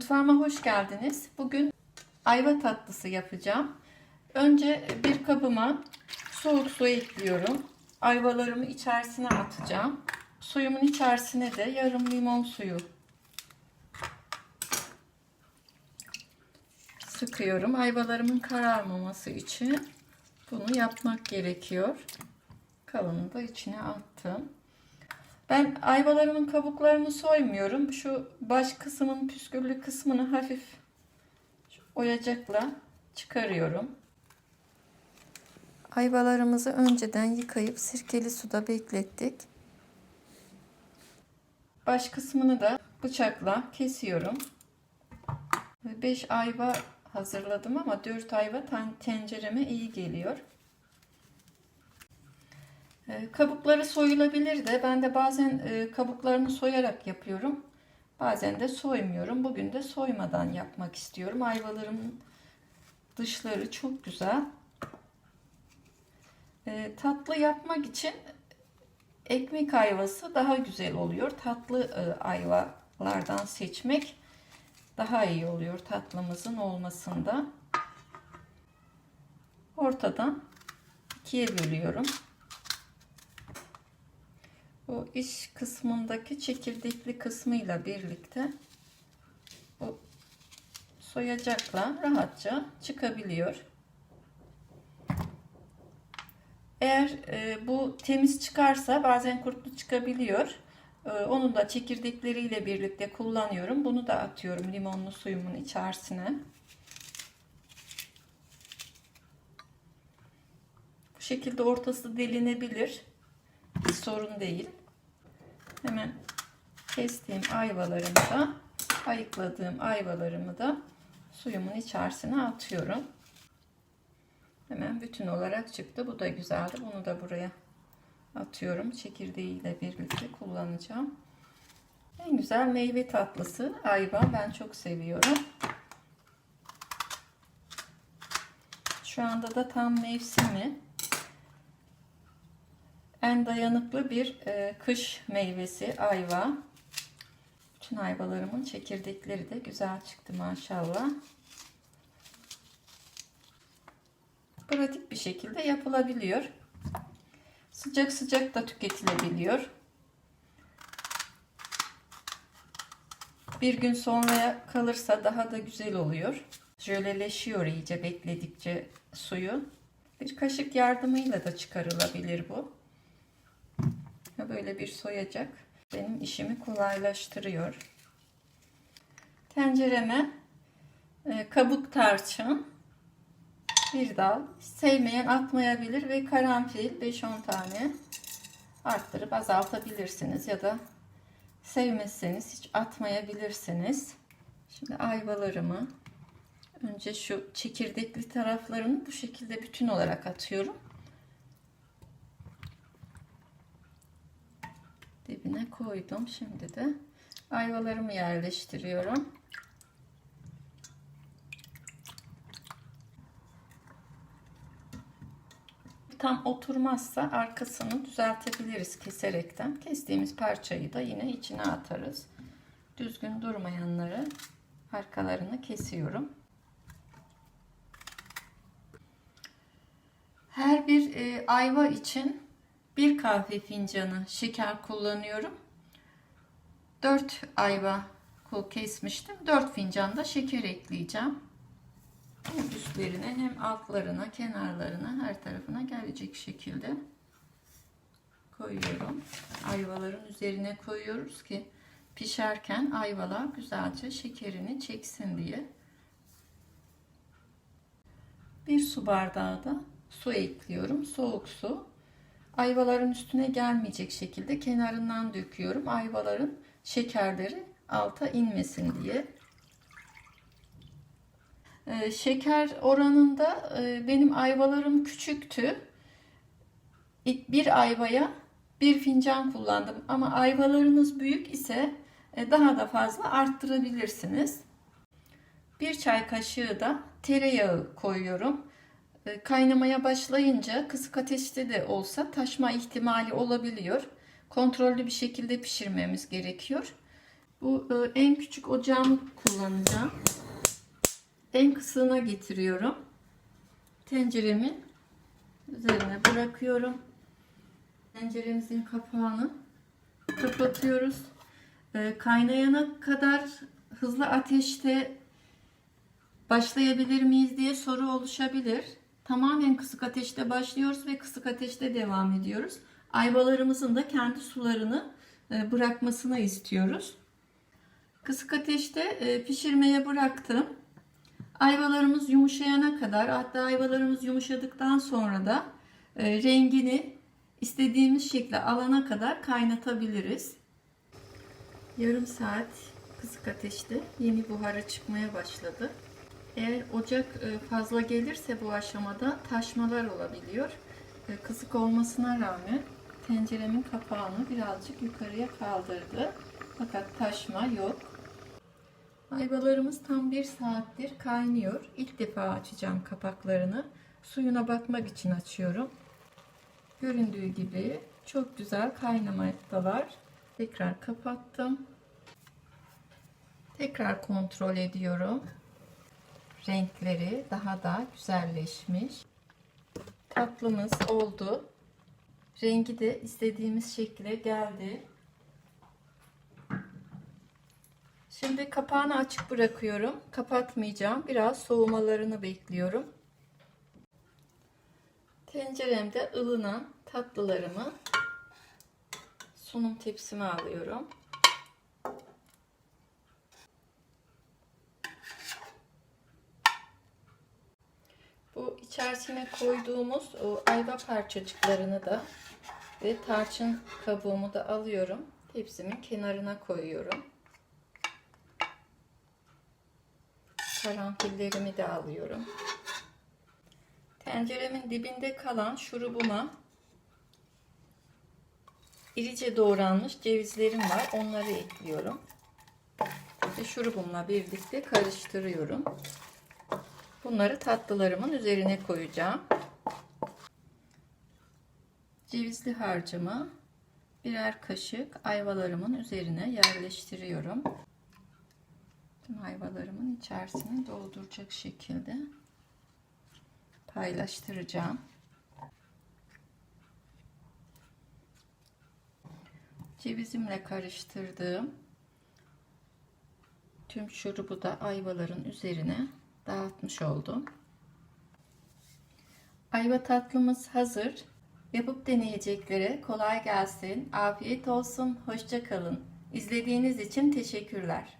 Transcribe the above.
Mutfağıma hoş geldiniz. Bugün ayva tatlısı yapacağım. Önce bir kabıma soğuk su ekliyorum. Ayvalarımı içerisine atacağım. Suyumun içerisine de yarım limon suyu sıkıyorum. Ayvalarımın kararmaması için bunu yapmak gerekiyor. Kalanını da içine attım. Ben ayvalarımın kabuklarını soymuyorum. Şu baş kısmın püsküllü kısmını hafif oyacakla çıkarıyorum. Ayvalarımızı önceden yıkayıp sirkeli suda beklettik. Baş kısmını da bıçakla kesiyorum. 5 ayva hazırladım ama 4 ayva tencereme iyi geliyor. Kabukları soyulabilir de ben de bazen kabuklarını soyarak yapıyorum. Bazen de soymuyorum. Bugün de soymadan yapmak istiyorum. Ayvalarımın dışları çok güzel. Tatlı yapmak için ekmek ayvası daha güzel oluyor. Tatlı ayvalardan seçmek daha iyi oluyor tatlımızın olmasında. Ortadan ikiye bölüyorum. Bu iç kısmındaki çekirdekli kısmıyla birlikte bu soyacakla rahatça çıkabiliyor. Eğer e, bu temiz çıkarsa bazen kurtlu çıkabiliyor. E, onu da çekirdekleriyle birlikte kullanıyorum. Bunu da atıyorum limonlu suyumun içerisine. Bu şekilde ortası delinebilir. Bir sorun değil. Hemen kestiğim ayvalarımı da ayıkladığım ayvalarımı da suyumun içerisine atıyorum. Hemen bütün olarak çıktı. Bu da güzeldi. Bunu da buraya atıyorum. Çekirdeğiyle birlikte kullanacağım. En güzel meyve tatlısı ayva. Ben çok seviyorum. Şu anda da tam mevsimi. En dayanıklı bir e, kış meyvesi ayva. Bütün ayvalarımın çekirdekleri de güzel çıktı maşallah. Pratik bir şekilde yapılabiliyor. Sıcak sıcak da tüketilebiliyor. Bir gün sonraya kalırsa daha da güzel oluyor. Jöleleşiyor iyice bekledikçe suyu. Bir kaşık yardımıyla da çıkarılabilir bu. Böyle bir soyacak benim işimi kolaylaştırıyor. Tencereme e, kabuk tarçın, bir dal, sevmeyen atmayabilir ve karanfil 5-10 tane arttırıp azaltabilirsiniz ya da sevmezseniz hiç atmayabilirsiniz. Şimdi ayvalarımı önce şu çekirdekli taraflarını bu şekilde bütün olarak atıyorum. Dibine koydum. Şimdi de ayvalarımı yerleştiriyorum. Tam oturmazsa arkasını düzeltebiliriz keserekten. Kestiğimiz parçayı da yine içine atarız. Düzgün durmayanları arkalarını kesiyorum. Her bir e, ayva için bir kahve fincanı şeker kullanıyorum. 4 ayva kol kesmiştim. 4 fincan da şeker ekleyeceğim. Hem üstlerine hem altlarına, kenarlarına, her tarafına gelecek şekilde koyuyorum. Ayvaların üzerine koyuyoruz ki pişerken ayvalar güzelce şekerini çeksin diye. Bir su bardağı da su ekliyorum. Soğuk su ayvaların üstüne gelmeyecek şekilde kenarından döküyorum. Ayvaların şekerleri alta inmesin diye. Ee, şeker oranında e, benim ayvalarım küçüktü. Bir ayvaya bir fincan kullandım ama ayvalarınız büyük ise e, daha da fazla arttırabilirsiniz. Bir çay kaşığı da tereyağı koyuyorum. E, kaynamaya başlayınca kısık ateşte de olsa taşma ihtimali olabiliyor. Kontrollü bir şekilde pişirmemiz gerekiyor. Bu e, en küçük ocağımı kullanacağım. En kısığına getiriyorum. Tenceremin üzerine bırakıyorum. Tenceremizin kapağını kapatıyoruz. E, kaynayana kadar hızlı ateşte başlayabilir miyiz diye soru oluşabilir. Tamamen kısık ateşte başlıyoruz ve kısık ateşte devam ediyoruz. Ayvalarımızın da kendi sularını e, bırakmasını istiyoruz. Kısık ateşte e, pişirmeye bıraktım. Ayvalarımız yumuşayana kadar hatta ayvalarımız yumuşadıktan sonra da e, rengini istediğimiz şekle alana kadar kaynatabiliriz. Yarım saat kısık ateşte yeni buharı çıkmaya başladı. Eğer ocak e, fazla gelirse bu aşamada taşmalar olabiliyor. E, Kısık olmasına rağmen tenceremin kapağını birazcık yukarıya kaldırdı. Fakat taşma yok. Ayvalarımız tam bir saattir kaynıyor. İlk defa açacağım kapaklarını. Suyuna bakmak için açıyorum. Göründüğü gibi çok güzel kaynamaktalar. Tekrar kapattım. Tekrar kontrol ediyorum. Renkleri daha da güzelleşmiş. Tatlımız oldu. Rengi de istediğimiz şekle geldi. Şimdi kapağını açık bırakıyorum. Kapatmayacağım. Biraz soğumalarını bekliyorum. Tenceremde ılınan tatlılarımı sunum tepsime alıyorum. Bu içerisine koyduğumuz o ayva parçacıklarını da ve tarçın kabuğumu da alıyorum. Tepsimin kenarına koyuyorum. Karanfillerimi de alıyorum. Tenceremin dibinde kalan şurubuma irice doğranmış cevizlerim var. Onları ekliyorum. Ve şurubumla birlikte karıştırıyorum. Bunları tatlılarımın üzerine koyacağım. Cevizli harcımı birer kaşık ayvalarımın üzerine yerleştiriyorum. Tüm ayvalarımın içerisini dolduracak şekilde paylaştıracağım. Cevizimle karıştırdığım tüm şurubu da ayvaların üzerine dağıtmış oldum. Ayva tatlımız hazır. Yapıp deneyeceklere kolay gelsin. Afiyet olsun. Hoşça kalın. İzlediğiniz için teşekkürler.